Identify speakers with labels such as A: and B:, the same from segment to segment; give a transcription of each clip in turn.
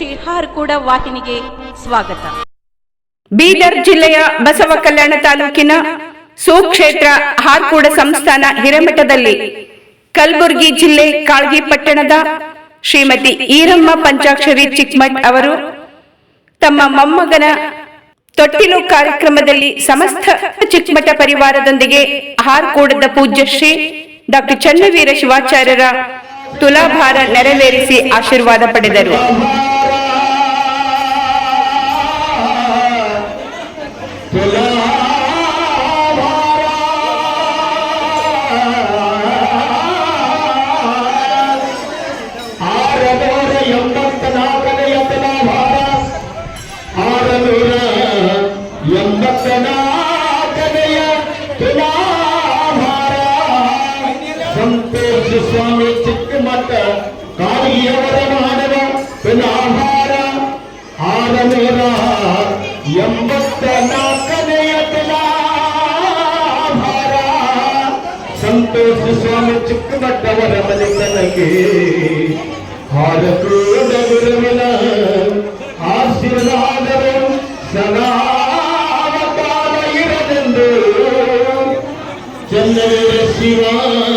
A: ಶ್ರೀ ಕೂಡ ವಾಹಿನಿಗೆ ಸ್ವಾಗತ.
B: ಬೀದರ್ ಜಿಲ್ಲೆಯ ಬಸವ ಕಲ್ಯಾಣ ತಾಲೂಕಿನ ಸುಕ್ಷೇತ್ರ ಹಾರ್ಕೂಡ ಸಂಸ್ಥಾನ ಹಿರೇಮಠದಲ್ಲಿ ಕಲಬುರಗಿ ಜಿಲ್ಲೆ ಕಾಳ್ಗಿ ಪಟ್ಟಣದ ಶ್ರೀಮತಿ ಈರಮ್ಮ ಪಂಚಾಕ್ಷರಿ ಚಿಕ್ಮಠ್ ಅವರು ತಮ್ಮ ಮೊಮ್ಮಗನ ತೊಟ್ಟಿಲು ಕಾರ್ಯಕ್ರಮದಲ್ಲಿ ಸಮಸ್ತ ಚಿಕ್ಕಮಠ ಪರಿವಾರದೊಂದಿಗೆ ಹಾರ್ಕೂಡದ ಪೂಜ್ಯ ಶ್ರೀ ಡಾಕ್ಟರ್ ಚನ್ನವೀರ ಶಿವಾಚಾರ್ಯರ ತುಲಾಭಾರ ನೆರವೇರಿಸಿ ಆಶೀರ್ವಾದ ಪಡೆದರು.
C: ಸಂತೋಷ ಸ್ವಾಮಿ ಚಿಕ್ಕಮಠ ಕಾಳಿಯವರ ಮಾಡುವ ತುಲಾಭಾರ ಆರನೂರ ಎಂಬತ್ತ ನಾಲ್ಕನೆಯ ತುಲಾಭಾರ ಸಂತೋಷ ಸ್ವಾಮಿ ಚಿಕ್ಕಮಟ್ಟವರ ಮನೆತನಗೆ ಹಾರಕೂಡ ಗುರುವಿನ ಆಶೀರ್ವಾದರು ಸದಾಕಾಲ ಇರದೆಂದು ಚಂದ್ರವೀರ ಶಿವಾಚಾರ್ಯರ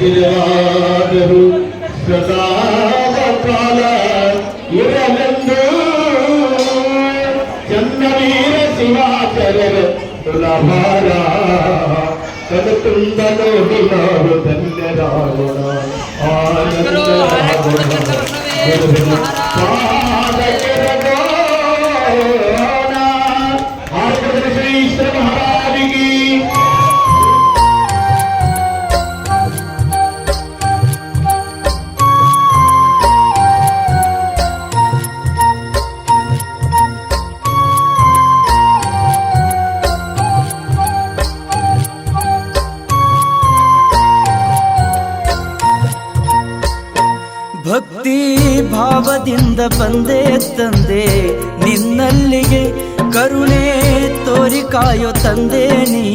C: ಆಶೀರ್ವಾದರು ಸದಾಕಾಲ ಇರಲೆಂದು ಚಂದ್ರವೀರ ಶಿವಾಚಾರ್ಯರ ತುಲಭಾರ ಕನತುಂಬ ನೋಡಿ ನಾವು ಧನ್ಯರಾಗೋಣ ಆನಂದರಾಗೋಣ
D: ಭಾವದಿಂದ ಬಂದೆ ತಂದೆ, ನಿನ್ನಲ್ಲಿಗೆ ಕರುಣೆ ತೋರಿ ಕಾಯೋ ತಂದೆ ನೀ.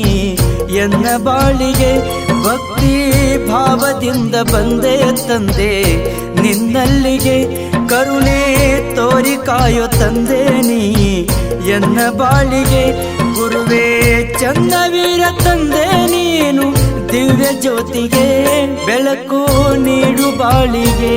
D: ಎನ್ನ ಬಾಳಿಗೆ ಭಕ್ತಿ ಭಾವದಿಂದ ಬಂದೆ ತಂದೆ, ನಿನ್ನಲ್ಲಿಗೆ ಕರುಣೆ ತೋರಿ ಕಾಯೋ ತಂದೆ ನೀ. ಎನ್ನ ಬಾಳಿಗೆ ಗುರುವೇ ಚನ್ನವೀರ ತಂದೆ ನೀನು, ದಿವ್ಯ ಜ್ಯೋತಿಗೆ ಬೆಳಕು ನೀಡು ಬಾಳಿಗೆ.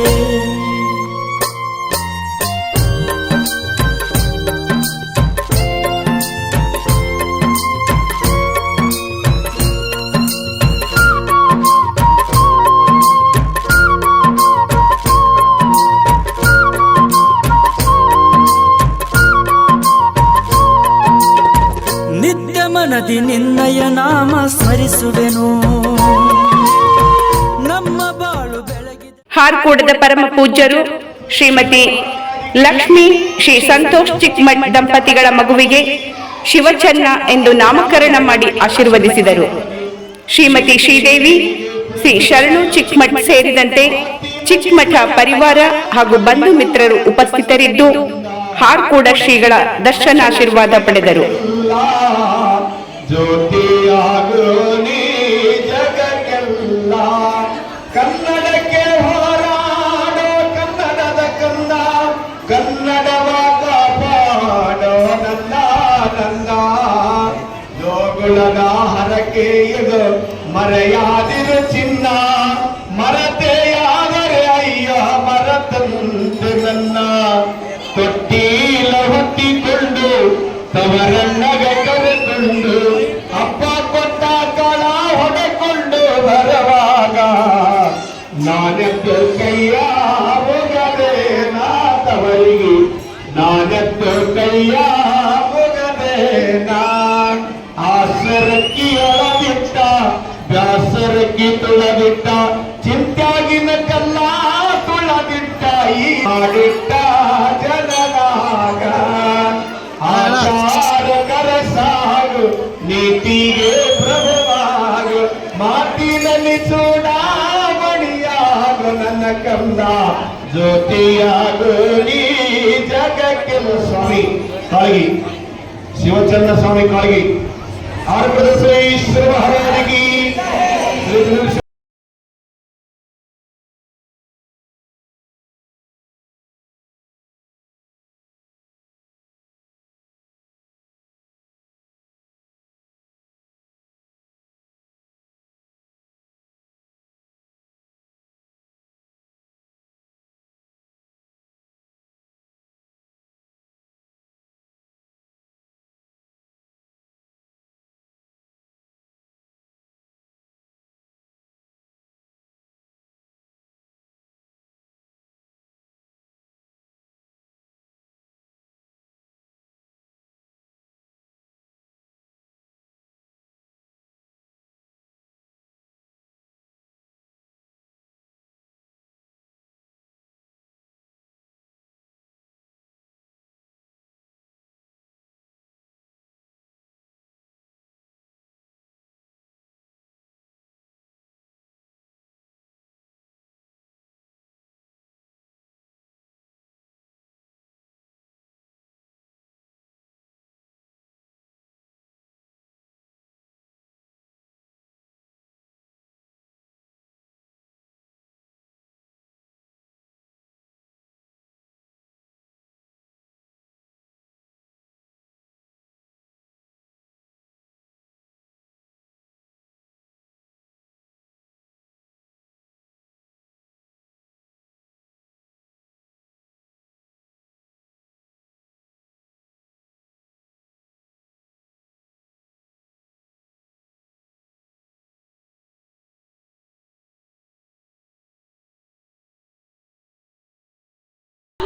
D: ಮನದಿ ನಿನ್ನಯ ನಾಮ ಸ್ಮರಿಸುವೆನು. ನಮ್ಮ ಬಾಳು ಬೆಳಗಿದ
B: ಹಾರ್ಕೂಡದ ಪರಮ ಪೂಜ್ಯರು ಶ್ರೀಮತಿ ಲಕ್ಷ್ಮಿ ಶ್ರೀ ಸಂತೋಷ್ ಚಿಕ್ಮಠ್ ದಂಪತಿಗಳ ಮಗುವಿಗೆ ಶಿವಚನ್ನ ಎಂದು ನಾಮಕರಣ ಮಾಡಿ ಆಶೀರ್ವದಿಸಿದರು. ಶ್ರೀಮತಿ ಶ್ರೀದೇವಿ, ಶ್ರೀ ಶರಣು ಚಿಕ್ಮಠ್ ಸೇರಿದಂತೆ ಚಿಕ್ಮಠ ಪರಿವಾರ ಹಾಗೂ ಬಂಧು ಮಿತ್ರರು ಉಪಸ್ಥಿತರಿದ್ದು ಹಾರ್ಕೂಡ ಶ್ರೀಗಳ ದರ್ಶನಾಶೀರ್ವಾದ ಪಡೆದರು.
C: ಜ್ಯೋತಿಯಾಗು ನೀ ನಾನೆತ್ತು ಕೈಯ ಹೋಗದೆ ನಾ ತವರಿಗೆ ನಾನೆತ್ತು ಕೈಯ ಹೋಗದೆ ನಾ ಆಸರಕ್ಕಿ ಒಳಬಿಟ್ಟ ಬ್ಯಾಸರಕ್ಕಿ ತುಳಬಿಟ್ಟ ಚಿಂತ್ಯಾಗಿನ ಕಲ್ಲ ತಾಯಿ ಮಾಡಿಟ್ಟ ಜನನಾಗ ಆಚಾರಕರ ಸಾಗು ನೀತಿಗೆ ಪ್ರಭುವಾಗು ಮಾತಿನಲ್ಲಿ ಚೂಡಾಮಣಿಯಾಗು ನನ್ನ ಕಂದ. ಜ್ಯೋತಿಯಾಗು ನೀ ಜಗಕ್ಕೆ ಸ್ವಾಮಿ ಕಾಳಗಿ. ಶಿವಚಂದ್ರ ಸ್ವಾಮಿ ಕಾಳಗಿ. ಆರ್ಪದ ಶ್ರೀ ಮಹಾರಾಜಿಗೆ